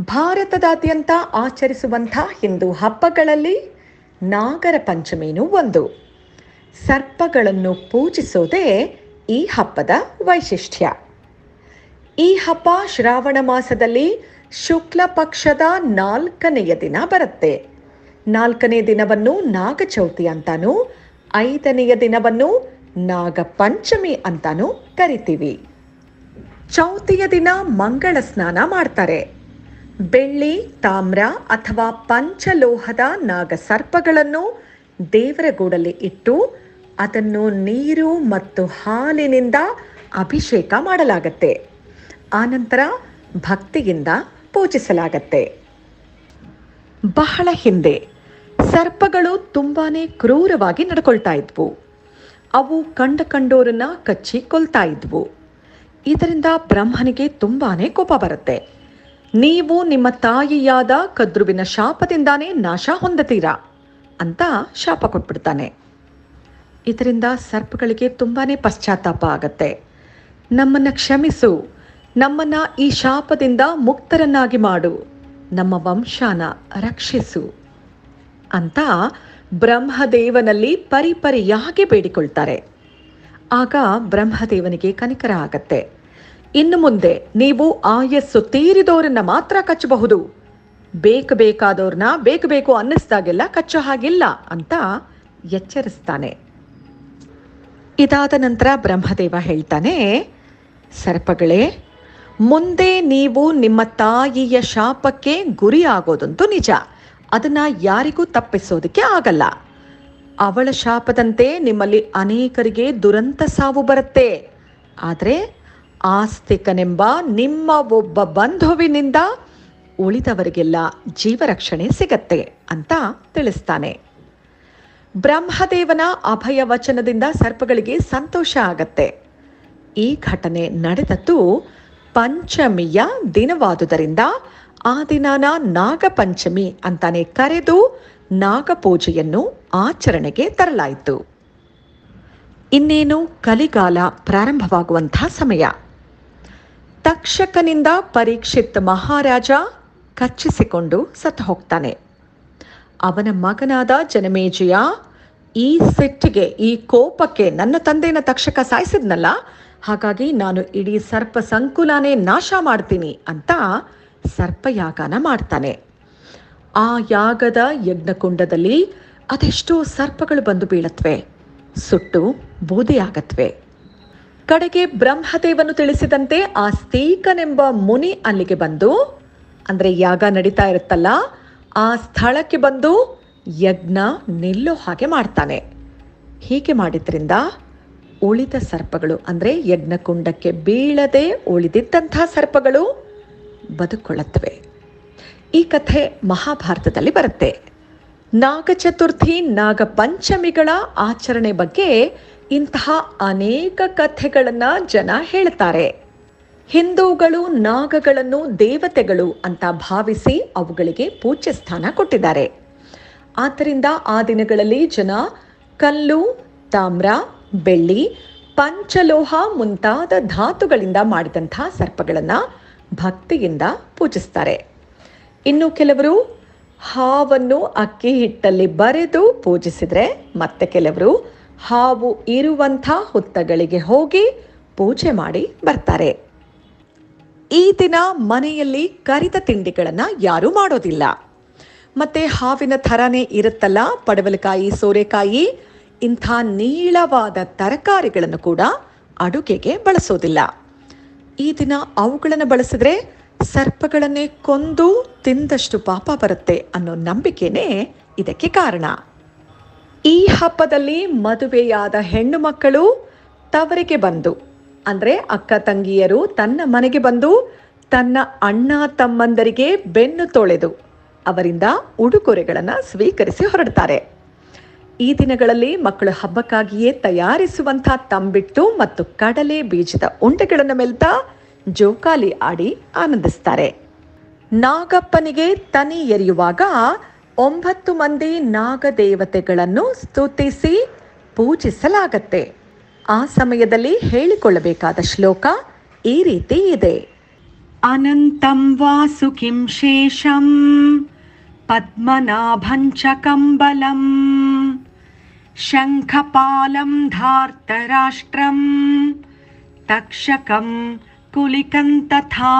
ಭಾರತದಾದ್ಯಂತ ಆಚರಿಸುವಂಥ ಹಿಂದೂ ಹಬ್ಬಗಳಲ್ಲಿ ನಾಗರ ಪಂಚಮಿನೂ ಒಂದು. ಸರ್ಪಗಳನ್ನು ಪೂಜಿಸೋದೇ ಈ ಹಬ್ಬದ ವೈಶಿಷ್ಟ್ಯ. ಈ ಹಬ್ಬ ಶ್ರಾವಣ ಮಾಸದಲ್ಲಿ ಶುಕ್ಲ ಪಕ್ಷದ ನಾಲ್ಕನೆಯ ದಿನ ಬರುತ್ತೆ. ನಾಲ್ಕನೇ ದಿನವನ್ನು ನಾಗಚೌತಿ ಅಂತಾನೂ, ಐದನೆಯ ದಿನವನ್ನು ನಾಗ ಪಂಚಮಿ ಅಂತಾನೂ ಕರಿತೀವಿ. ಚೌತಿಯ ದಿನ ಮಂಗಳ ಸ್ನಾನ ಮಾಡ್ತಾರೆ. ಬೆಳ್ಳಿ, ತಾಮ್ರ ಅಥವಾ ಪಂಚಲೋಹದ ನಾಗ ಸರ್ಪಗಳನ್ನು ದೇವರ ಗೂಡಲ್ಲಿ ಇಟ್ಟು ಅದನ್ನು ನೀರು ಮತ್ತು ಹಾಲಿನಿಂದ ಅಭಿಷೇಕ ಮಾಡಲಾಗತ್ತೆ. ಆನಂತರ ಭಕ್ತಿಯಿಂದ ಪೂಜಿಸಲಾಗತ್ತೆ. ಬಹಳ ಹಿಂದೆ ಸರ್ಪಗಳು ತುಂಬಾನೇ ಕ್ರೂರವಾಗಿ ನಡ್ಕೊಳ್ತಾ ಇದ್ವು. ಅವು ಕಂಡ ಕಂಡೋರನ್ನ ಕಚ್ಚಿ ಕೊಲ್ತಾ ಇದ್ವು. ಇದರಿಂದ ಬ್ರಹ್ಮನಿಗೆ ತುಂಬಾನೇ ಕೋಪ ಬರುತ್ತೆ. ನೀವು ನಿಮ್ಮ ತಾಯಿಯಾದ ಕದ್ರುವಿನ ಶಾಪದಿಂದಾನೇ ನಾಶ ಹೊಂದತೀರಾ? ಅಂತ ಶಾಪ ಕೊಟ್ಬಿಡ್ತಾನೆ. ಇದರಿಂದ ಸರ್ಪಗಳಿಗೆ ತುಂಬಾ ಪಶ್ಚಾತ್ತಾಪ ಆಗತ್ತೆ. ನಮ್ಮನ್ನು ಕ್ಷಮಿಸು. ನಮ್ಮನ್ನ ಈ ಶಾಪದಿಂದ ಮುಕ್ತರನ್ನಾಗಿ ಮಾಡು. ನಮ್ಮ ವಂಶಾನ ರಕ್ಷಿಸು. ಅಂತ ಬ್ರಹ್ಮದೇವನಲ್ಲಿ ಪರಿಪರಿಯಾಗಿ ಬೇಡಿಕೊಳ್ತಾರೆ. ಆಗ ಬ್ರಹ್ಮದೇವನಿಗೆ ಕನಿಕರ ಆಗತ್ತೆ. ಇನ್ನು ಮುಂದೆ ನೀವು ಆಯಸ್ಸು ತೀರಿದವರನ್ನ ಮಾತ್ರ ಕಚ್ಚಬಹುದು. ಬೇಕು ಬೇಕಾದವ್ರನ್ನ ಬೇಕು ಬೇಕು ಅನ್ನಿಸ್ದಾಗೆಲ್ಲ ಕಚ್ಚೋ ಹಾಗಿಲ್ಲ ಅಂತ ಎಚ್ಚರಿಸ್ತಾನೆ. ಇದಾದ ನಂತರ ಬ್ರಹ್ಮದೇವ ಹೇಳ್ತಾನೆ, ಸರ್ಪಗಳೇ, ಮುಂದೆ ನೀವು ನಿಮ್ಮ ತಾಯಿಯ ಶಾಪಕ್ಕೆ ಗುರಿ ಆಗೋದಂತೂ ನಿಜ. ಅದನ್ನ ಯಾರಿಗೂ ತಪ್ಪಿಸೋದಕ್ಕೆ ಆಗಲ್ಲ. ಅವಳ ಶಾಪದಂತೆ ನಿಮ್ಮಲ್ಲಿ ಅನೇಕರಿಗೆ ದುರಂತ ಸಾವು ಬರುತ್ತೆ. ಆದರೆ ಆಸ್ತಿಕನೆಂಬ ನಿಮ್ಮ ಒಬ್ಬ ಬಂಧುವಿನಿಂದ ಉಳಿದವರಿಗೆಲ್ಲ ಜೀವರಕ್ಷಣೆ ಸಿಗತ್ತೆ ಅಂತ ತಿಳಿಸ್ತಾನೆ. ಬ್ರಹ್ಮದೇವನ ಅಭಯ ವಚನದಿಂದ ಸರ್ಪಗಳಿಗೆ ಸಂತೋಷ ಆಗತ್ತೆ. ಈ ಘಟನೆ ನಡೆದದ್ದು ಪಂಚಮಿಯ ದಿನವಾದುದರಿಂದ ಆ ದಿನಾನ ನಾಗಪಂಚಮಿ ಅಂತಾನೆ ಕರೆದು ನಾಗಪೂಜೆಯನ್ನು ಆಚರಣೆಗೆ ತರಲಾಯಿತು. ಇನ್ನೇನು ಕಲಿಗಾಲ ಪ್ರಾರಂಭವಾಗುವಂಥ ಸಮಯ. ತಕ್ಷಕನಿಂದ ಪರೀಕ್ಷಿತ್ ಮಹಾರಾಜ ಕಚ್ಚಿಸಿಕೊಂಡು ಸತ್ತು ಹೋಗ್ತಾನೆ. ಅವನ ಮಗನಾದ ಜನಮೇಜಯ ಈ ಸಿಟ್ಟಿಗೆ, ಈ ಕೋಪಕ್ಕೆ ನನ್ನ ತಂದೆನ ತಕ್ಷಕ ಸಾಯಿಸಿದ್ನಲ್ಲ, ಹಾಗಾಗಿ ನಾನು ಇಡೀ ಸರ್ಪ ಸಂಕುಲನೇ ನಾಶ ಮಾಡ್ತೀನಿ ಅಂತ ಸರ್ಪಯಾಗನ ಮಾಡ್ತಾನೆ. ಆ ಯಾಗದ ಯಜ್ಞಕುಂಡದಲ್ಲಿ ಅದೆಷ್ಟೋ ಸರ್ಪಗಳು ಬಂದು ಬೀಳತ್ವೆ, ಸುಟ್ಟು ಬೂದಿಯಾಗತ್ವೆ. ಕಡೆಗೆ ಬ್ರಹ್ಮದೇವನು ತಿಳಿಸಿದಂತೆ ಆ ಸ್ತೀಕನೆಂಬ ಮುನಿ ಅಲ್ಲಿಗೆ ಬಂದು, ಅಂದ್ರೆ ಯಾಗ ನಡೀತಾ ಇರುತ್ತಲ್ಲ, ಆ ಸ್ಥಳಕ್ಕೆ ಬಂದು ಯಜ್ಞ ನಿಲ್ಲೋ ಹಾಗೆ ಮಾಡ್ತಾನೆ. ಹೀಗೆ ಮಾಡಿದ್ರಿಂದ ಉಳಿದ ಸರ್ಪಗಳು, ಅಂದ್ರೆ ಯಜ್ಞಕುಂಡಕ್ಕೆ ಬೀಳದೆ ಉಳಿದಿದ್ದಂಥ ಸರ್ಪಗಳು ಬದುಕೊಳ್ಳುತ್ತವೆ. ಈ ಕಥೆ ಮಹಾಭಾರತದಲ್ಲಿ ಬರುತ್ತೆ. ನಾಗಚತುರ್ಥಿ ನಾಗ ಪಂಚಮಿಗಳ ಆಚರಣೆ ಬಗ್ಗೆ ಇಂತಹ ಅನೇಕ ಕಥೆಗಳನ್ನ ಜನ ಹೇಳ್ತಾರೆ. ಹಿಂದೂಗಳು ನಾಗಗಳನ್ನು ದೇವತೆಗಳು ಅಂತ ಭಾವಿಸಿ ಅವುಗಳಿಗೆ ಪೂಜ್ಯ ಸ್ಥಾನ ಕೊಟ್ಟಿದ್ದಾರೆ. ಆದ್ದರಿಂದ ಆ ದಿನಗಳಲ್ಲಿ ಜನ ಕಲ್ಲು, ತಾಮ್ರ, ಬೆಳ್ಳಿ, ಪಂಚಲೋಹ ಮುಂತಾದ ಧಾತುಗಳಿಂದ ಮಾಡಿದಂಥ ಸರ್ಪಗಳನ್ನು ಭಕ್ತಿಯಿಂದ ಪೂಜಿಸ್ತಾರೆ. ಇನ್ನು ಕೆಲವರು ಹಾವನ್ನು ಅಕ್ಕಿ ಹಿಟ್ಟಲ್ಲಿ ಬರೆದು ಪೂಜಿಸಿದರೆ ಮತ್ತೆ ಕೆಲವರು ಹಾವು ಇರುವಂಥ ಹುತ್ತಗಳಿಗೆ ಹೋಗಿ ಪೂಜೆ ಮಾಡಿ ಬರ್ತಾರೆ. ಈ ದಿನ ಮನೆಯಲ್ಲಿ ಕರಿದ ತಿಂಡಿಗಳನ್ನು ಯಾರೂ ಮಾಡೋದಿಲ್ಲ. ಮತ್ತೆ ಹಾವಿನ ಥರನೇ ಇರುತ್ತಲ್ಲ ಪಡವಲಕಾಯಿ, ಸೋರೆಕಾಯಿ, ಇಂಥ ನೀಳವಾದ ತರಕಾರಿಗಳನ್ನು ಕೂಡ ಅಡುಗೆಗೆ ಬಳಸೋದಿಲ್ಲ. ಈ ದಿನ ಅವುಗಳನ್ನು ಬಳಸಿದ್ರೆ ಸರ್ಪಗಳನ್ನೇ ಕೊಂದು ತಿಂದಷ್ಟು ಪಾಪ ಬರುತ್ತೆ ಅನ್ನೋ ನಂಬಿಕೆನೇ ಇದಕ್ಕೆ ಕಾರಣ. ಈ ಹಬ್ಬದಲ್ಲಿ ಮದುವೆಯಾದ ಹೆಣ್ಣು ಮಕ್ಕಳು ತವರಿಗೆ ಬಂದು, ಅಂದರೆ ಅಕ್ಕ ತಂಗಿಯರು ತನ್ನ ಮನೆಗೆ ಬಂದು ತನ್ನ ಅಣ್ಣ ತಮ್ಮಂದರಿಗೆ ಬೆನ್ನು ತೊಳೆದು ಅವರಿಂದ ಉಡುಗೊರೆಗಳನ್ನು ಸ್ವೀಕರಿಸಿ ಹೊರಡ್ತಾರೆ. ಈ ದಿನಗಳಲ್ಲಿ ಮಕ್ಕಳು ಹಬ್ಬಕ್ಕಾಗಿಯೇ ತಯಾರಿಸುವಂಥ ತಂಬಿಟ್ಟು ಮತ್ತು ಕಡಲೆ ಬೀಜದ ಉಂಡೆಗಳನ್ನು ಮೆಲ್ತಾ ಜೋಕಾಲಿ ಆಡಿ ಆನಂದಿಸ್ತಾರೆ. ನಾಗಪ್ಪನಿಗೆ ತನಿ ಎರೆಯುವಾಗ ಒಂಬತ್ತು ಮಂದಿ ನಾಗದೇವತೆಗಳನ್ನು ಸ್ತುತಿಸಿ ಪೂಜಿಸಲಾಗತ್ತೆ. ಆ ಸಮಯದಲ್ಲಿ ಹೇಳಿಕೊಳ್ಳಬೇಕಾದ ಶ್ಲೋಕ ಈ ರೀತಿ ಇದೆ. ಅನಂತಂ ವಾಸುಕಿಂ ಶೇಷಂ ಪದ್ಮನಾಭಂಚ ಕಂಬಲಂ ಶಂಖಪಾಲಂ ಧಾರ್ತರಾಷ್ಟ್ರಂ ತಕ್ಷಕಂ ಕುಲಿಕಂ ತಥಾ